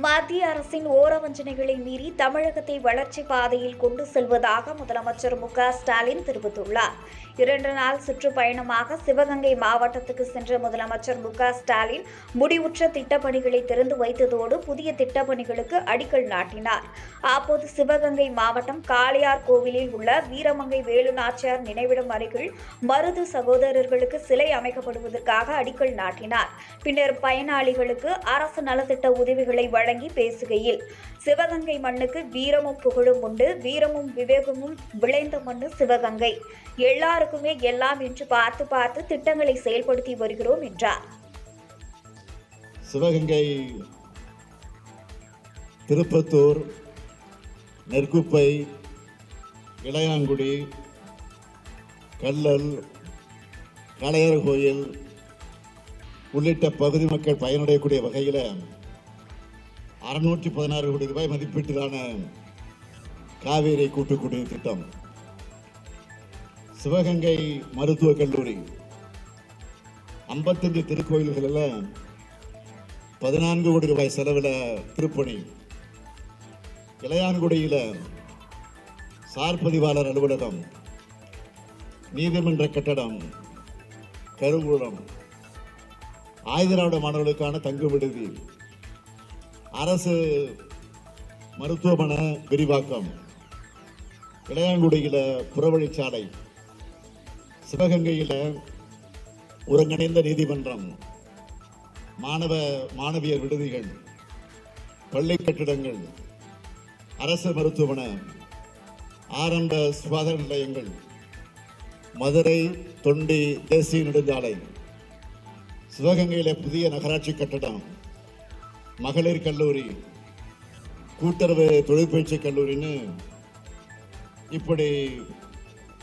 மத்திய அரசின் ஓரவஞ்சனைகளை மீறி தமிழகத்தை வளர்ச்சி பாதையில் கொண்டு செல்வதாக முதலமைச்சர் மு ஸ்டாலின் தெரிவித்துள்ளார். இரண்டு நாள் சுற்றுப்பயணமாக சிவகங்கை மாவட்டத்துக்கு சென்ற முதலமைச்சர் மு ஸ்டாலின் முடிவுற்ற திட்டப்பணிகளை திறந்து வைத்ததோடு புதிய திட்டப்பணிகளுக்கு அடிக்கல் நாட்டினார். அப்போது சிவகங்கை மாவட்டம் காளையார் கோவிலில் உள்ள வீரமங்கை வேலுநாச்சியார் நினைவிடம் அருகில் மருது சகோதரர்களுக்கு சிலை அமைக்கப்படுவதற்காக அடிக்கல் நாட்டினார். பின்னர் பயனாளிகளுக்கு அரசு நலத்திட்ட உதவிகளை வழங்கி பேசுகையில் சிவகங்கை மண்ணுக்கு வீரமும் புகழும் உண்டு வீரமும் விவேகமும் விளைந்த மண்ணு சிவகங்கை. எல்லாருக்குமே எல்லாம் என்று பார்த்து பார்த்து திட்டங்களை செயல்படுத்தி வருகிறோம் என்றார். சிவகங்கை திருப்பத்தூர் நெற்குப்பை இளையாங்குடி கல்லல் கலையர் கோயில் உள்ளிட்ட பகுதி மக்கள் பயனடையக்கூடிய வகையில் அறுநூற்றி பதினாறு கோடி ரூபாய் மதிப்பீட்டிலான காவேரி கூட்டுக்குடி குடிநீர் திட்டம். சிவகங்கை மருத்துவக் கல்லூரி. ஐம்பத்தஞ்சு திருக்கோயில்களில் பதினான்கு கோடி ரூபாய் செலவில் திருப்பணி. இளையான்குடியில் சார் பதிவாளர் அலுவலகம். நீதிமன்ற கட்டடம் கருங்குளம். ஆயுதராவிட மாணவர்களுக்கான தங்கு விடுதி. அரசு மருத்துவமனை விரிவாக்கம் இளையாங்குடியில் புறவழிச்சாலை சிவகங்கையில் ஒருங்கிணைந்த நீதிமன்றம் மாணவ மாணவியர் விடுதிகள் பள்ளி கட்டிடங்கள் அரசு மருத்துவமனை ஆரம்ப சுகாதார நிலையங்கள் மதுரை தொண்டி தேசிய நெடுஞ்சாலை சிவகங்கையில் புதிய நகராட்சி கட்டடம் மகளிர் கல்லூரி கூட்டுறவு தொழிற்பயிற்சி கல்லூரின்னு இப்படி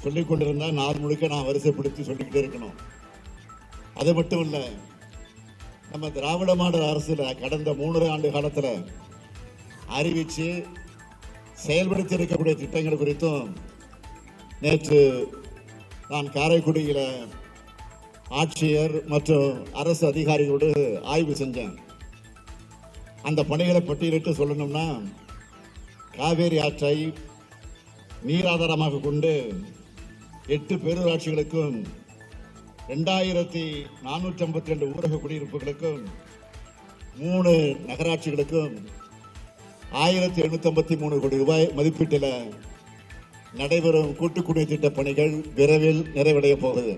சொல்லிக் கொண்டிருந்தால் நாள் முழுக்க நான் வரிசைப்படுத்தி சொல்லிக்கிட்டே இருக்கணும். அது மட்டும் இல்லை நம்ம திராவிட மாடல் அரசில் கடந்த மூணரை ஆண்டு காலத்தில் அறிவித்து செயல்படுத்தி இருக்கக்கூடிய திட்டங்கள் குறித்தும் நேற்று நான் காரைக்குடியில் ஆட்சியர் மற்றும் அரசு அதிகாரிகளோடு ஆய்வு செஞ்சேன். அந்த பணிகளை பட்டியலிட்டு சொல்லணும்னா காவேரி ஆற்றை நீராதாரமாக கொண்டு எட்டு பேரூராட்சிகளுக்கும் ரெண்டாயிரத்தி நானூற்றி ஐம்பத்தி ரெண்டு ஊரக குடியிருப்புகளுக்கும் மூணு நகராட்சிகளுக்கும் ஆயிரத்தி எழுநூத்தி ஐம்பத்தி மூணு கோடி ரூபாய் மதிப்பீட்டில் நடைபெறும் கூட்டு திட்ட பணிகள் விரைவில் நிறைவடைய போகிறது